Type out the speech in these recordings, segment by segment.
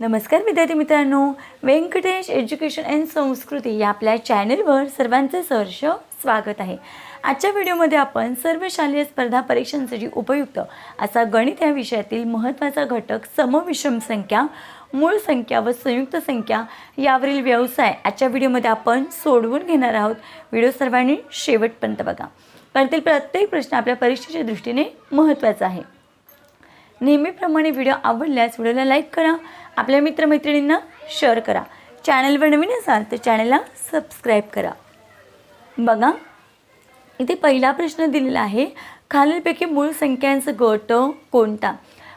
नमस्कार विद्यार्थी मित्रांनो. व्यंकटेश एज्युकेशन अँड संस्कृती या आपल्या चॅनलवर सर्वांचे सहर्ष स्वागत आहे. आजच्या व्हिडिओमध्ये आपण सर्व शालेय स्पर्धा परीक्षांसाठी उपयुक्त असा गणित या विषयातील महत्त्वाचा घटक समविषम संख्या मूळ संख्या व संयुक्त संख्या यावरील व्यवसाय आजच्या व्हिडिओमध्ये आपण सोडवून घेणार आहोत. व्हिडिओ सर्वांनी शेवटपर्यंत बघा. त्यातील प्रत्येक प्रश्न आपल्या परीक्षेच्या दृष्टीने महत्त्वाचा आहे. नेहमीप्रमाणे व्हिडिओ आवडल्यास व्हिडिओला लाईक करा आपल्या मित्रमैत्रिणींना शेअर करा. चॅनलवर नवीन असाल तर चॅनलला सबस्क्राईब करा. बघा इथे पहिला प्रश्न दिलेला आहे खालीलपैकी मूळ संख्यांचं गट कोणता?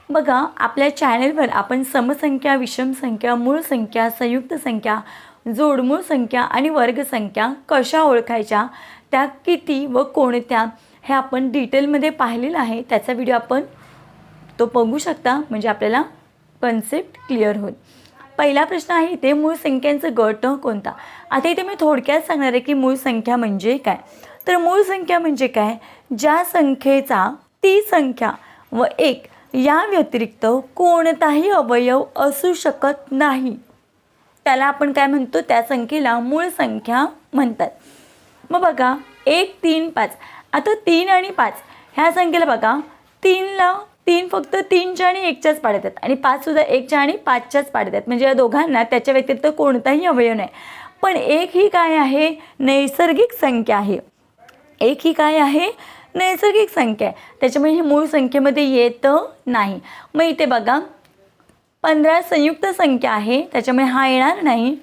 बघा आपल्या चॅनलवर आपण समसंख्या विषम संख्या मूळ संख्या संयुक्त संख्या जोडमूळ संख्या आणि वर्गसंख्या कशा ओळखायच्या? त्या किती व कोणत्या? हे आपण डिटेलमध्ये पाहिलेलं आहे. त्याचा व्हिडिओ आपण तो बघू शकता. म्हणजे आपल्याला कन्सेप्ट क्लिअर होईल. पहिला प्रश्न आहे इथे मूळ संख्यांचं गट कोणता? आता इथे मी थोडक्यात सांगणार आहे की मूळ संख्या म्हणजे काय. तर मूळ संख्या म्हणजे काय? ज्या संख्येचा ती संख्या व एक या व्यतिरिक्त कोणताही अवयव असू शकत नाही. त्याला आपण काय म्हणतो? त्या संख्येला मूळ संख्या म्हणतात. मग बघा एक तीन पाच. आता तीन आणि पाच. ह्या संख्येला बघा तीनला तीन फक्त तीनच्या आणि एकच्याच पाड्यात आहेत. आणि पाचसुद्धा एकच्या आणि पाचच्याच पाड्यात आहेत. म्हणजे या दोघांना त्याच्या व्यतिरिक्त कोणताही अवयव नाही. पण एक ही काय आहे? नैसर्गिक संख्या आहे. एक ही काय आहे? नैसर्गिक संख्या आहे. त्याच्यामुळे ही मूळ संख्येमध्ये येत नाही. मग इथे बघा. पंधरा संयुक्त संख्या आहे. त्याच्यामुळे हा येणार नाही.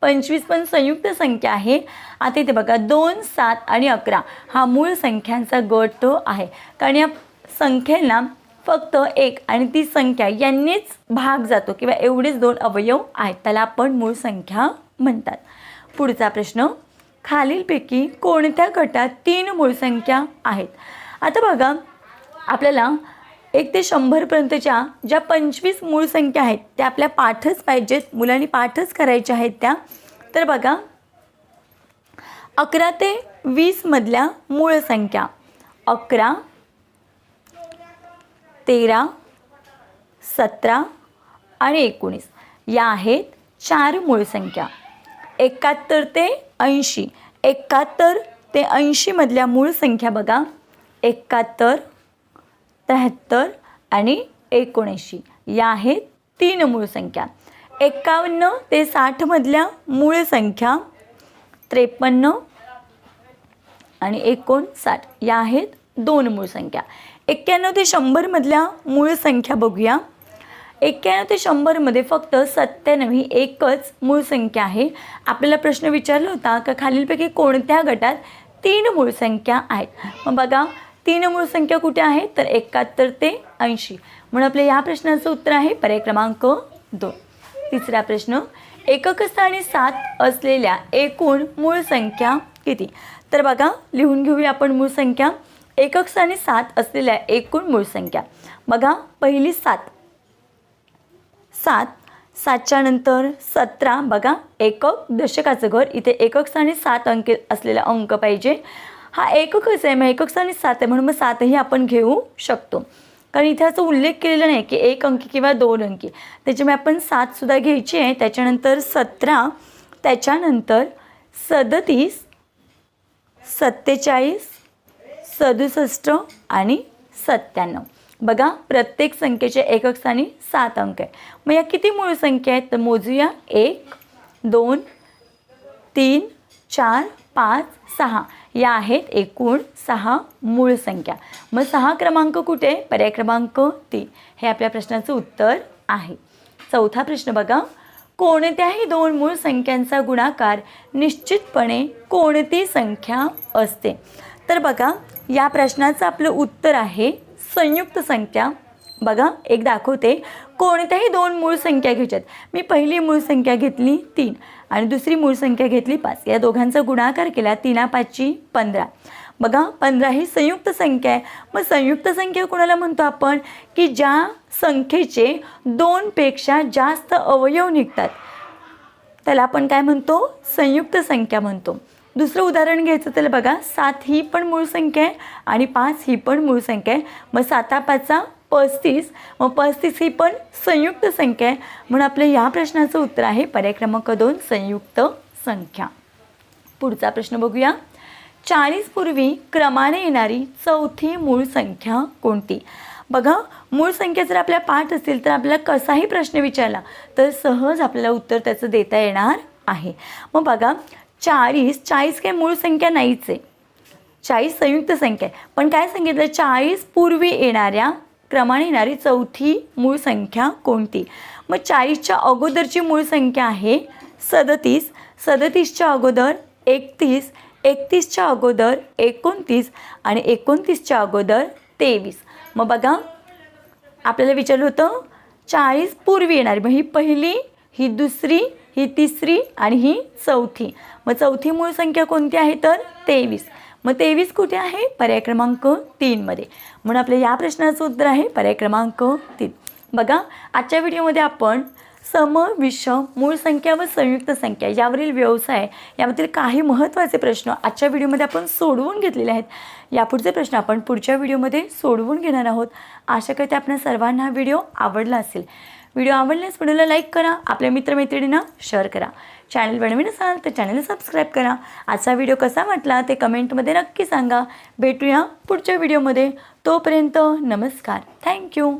पंचवीस पण संयुक्त संख्या आहे. आता इथे बघा. दोन सात आणि अकरा हा मूळ संख्यांचा गट तो आहे. कारण या संख्येला फक्त एक आणि ती संख्या यांनीच भाग जातो किंवा एवढेच दोन अवयव आहेत. त्याला आपण मूळ संख्या म्हणतात. पुढचा प्रश्न खालीलपैकी कोणत्या गटात तीन मूळ संख्या आहेत? आता बघा आपल्याला एक ते शंभरपर्यंतच्या ज्या पंचवीस मूळ संख्या आहेत त्या आपल्या पाठच पाहिजेत मुलांनी पाठच करायच्या आहेत त्या. तर बघा अकरा ते वीसमधल्या मूळ संख्या. अकरा तेरा सतरा आणि एकोणीस. या आहेत चार मूळ संख्या. एकाहत्तर ते ऐंशी. एकाहत्तर ते ऐंशीमधल्या मूळ संख्या बघा. एकाहत्तर त्र्याहत्तर आणि एकोणऐंशी. या आहेत तीन मूळ संख्या. एकावन्न ते साठमधल्या मूळ संख्या त्रेपन्न आणि एकोणसाठ. या आहेत दोन मूळ संख्या. एक्क्याण्णव ते शंभरमधल्या मूळ संख्या बघूया. एक्क्याण्णव ते शंभरमध्ये फक्त सत्त्याण्णव ही एकच मूळ संख्या आहे. आपल्याला प्रश्न विचारला होता का खालीलपैकी कोणत्या गटात तीन मूळ संख्या आहेत? मग बघा तीन मूळ संख्या कुठे आहेत तर एकाहत्तर ते ऐंशी. म्हणून आपल्या या प्रश्नाचं उत्तर आहे पर्याय क्रमांक दोन. तिसरा प्रश्न एकक स्थानी सात असलेल्या एकूण मूळ संख्या किती? तर बघा लिहून घेऊया आपण मूळ संख्या. एकक आणि सात असलेल्या एकूण मूळ संख्या. बघा पहिली सात. सात सातच्या नंतर सतरा. बघा एकक दशकाचं घर. इथे एकक आणि सात अंक असलेला अंक पाहिजे. हा एककच आहे मग एकक आणि सात आहे म्हणून मग सातही आपण घेऊ शकतो. कारण इथे असं उल्लेख केलेला नाही की एक अंकी किंवा दोन अंकी. त्याच्यामुळे आपण सातसुद्धा घ्यायची आहे. त्याच्यानंतर सतरा त्याच्यानंतर सदतीस सत्तेचाळीस सदुसष्ट आणि सत्त्याण्णव. बघा प्रत्येक संख्येचे एकक स्थानी सात अंक आहे मग या किती मूळ संख्या आहेत? तर मोजूया. एक दोन तीन चार पाच सहा. या आहेत एकूण सहा मूळ संख्या. मग सहा क्रमांक कुठे? पर्याय क्रमांक तीन. हे आपल्या प्रश्नाचं उत्तर आहे. चौथा प्रश्न बघा. कोणत्याही दोन मूळ संख्यांचा गुणाकार निश्चितपणे कोणती संख्या असते? तर बघा या प्रश्नाचं आपलं उत्तर आहे संयुक्त संख्या. बघा एक दाखवते. कोणत्याही दोन मूळ संख्या घ्यायच्यात. मी पहिली मूळ संख्या घेतली तीन. आणि दुसरी मूळ संख्या घेतली पाच. या दोघांचा गुणाकार केला तीना पाचची पंधरा. बघा पंधरा ही संयुक्त संख्या आहे. मग संयुक्त संख्या कोणाला म्हणतो आपण? की ज्या संख्येचे दोनपेक्षा जास्त अवयव निघतात. त्याला आपण काय म्हणतो? संयुक्त संख्या म्हणतो. दुसरं उदाहरण घ्यायचं तर बघा सात ही पण मूळ संख्या आहे आणि पाच ही पण मूळ संख्या आहे. मग साता पाचचा पस्तीस मग पस्तीस ही पण संयुक्त संख्या आहे. म्हणून आपल्या या प्रश्नाचं उत्तर आहे पर्याय क्रमांक दोन संयुक्त संख्या. पुढचा प्रश्न बघूया. चाळीस पूर्वी क्रमाने येणारी चौथी मूळ संख्या कोणती? बघा मूळ संख्या जर आपल्या पाठ असतील तर आपल्याला कसाही प्रश्न विचारला तर सहज आपल्याला उत्तर त्याचं देता येणार आहे. मग बघा चाळीस चाळीस काही मूळ संख्या नाहीच. आहे चाळीस संयुक्त संख्या आहे. पण काय सांगितलं? चाळीस पूर्वी येणाऱ्या क्रमाने येणारी चौथी मूळ संख्या कोणती? मग चाळीसच्या अगोदरची मूळ संख्या आहे सदतीस. सदतीसच्या अगोदर एकतीस. एकतीसच्या अगोदर एकोणतीस. आणि एकोणतीसच्या अगोदर तेवीस. मग बघा आपल्याला विचारलं होतं चाळीस पूर्वी येणारी. मग ही पहिली ही दुसरी ही तिसरी आणि ही चौथी. मग चौथी मूळ संख्या कोणती आहे तर? तेवीस. मग तेवीस कुठे आहे? पर्याय क्रमांक तीनमध्ये म्हणून आपल्या या प्रश्नाचं उत्तर आहे पर्याय क्रमांक तीन. बघा आजच्या व्हिडिओमध्ये आपण सम विषम मूळ संख्या व संयुक्त संख्या यावरील व्यवसाय यामधील काही महत्त्वाचे प्रश्न आजच्या व्हिडिओमध्ये आपण सोडवून घेतलेले आहेत. यापुढचे प्रश्न आपण पुढच्या व्हिडिओमध्ये सोडवून घेणार आहोत. आशा करते आपल्या सर्वांना हा व्हिडिओ आवडला असेल. व्हिडिओ आवडल्यास व्हिडिओला लाईक करा आपल्या मित्रमैत्रिणींना शेअर करा. चॅनल बनवीन असाल तर चॅनलला सबस्क्राईब करा. आजचा व्हिडिओ कसा वाटला ते कमेंटमध्ये नक्की सांगा. भेटूया पुढच्या व्हिडिओमध्ये तोपर्यंत नमस्कार. थँक्यू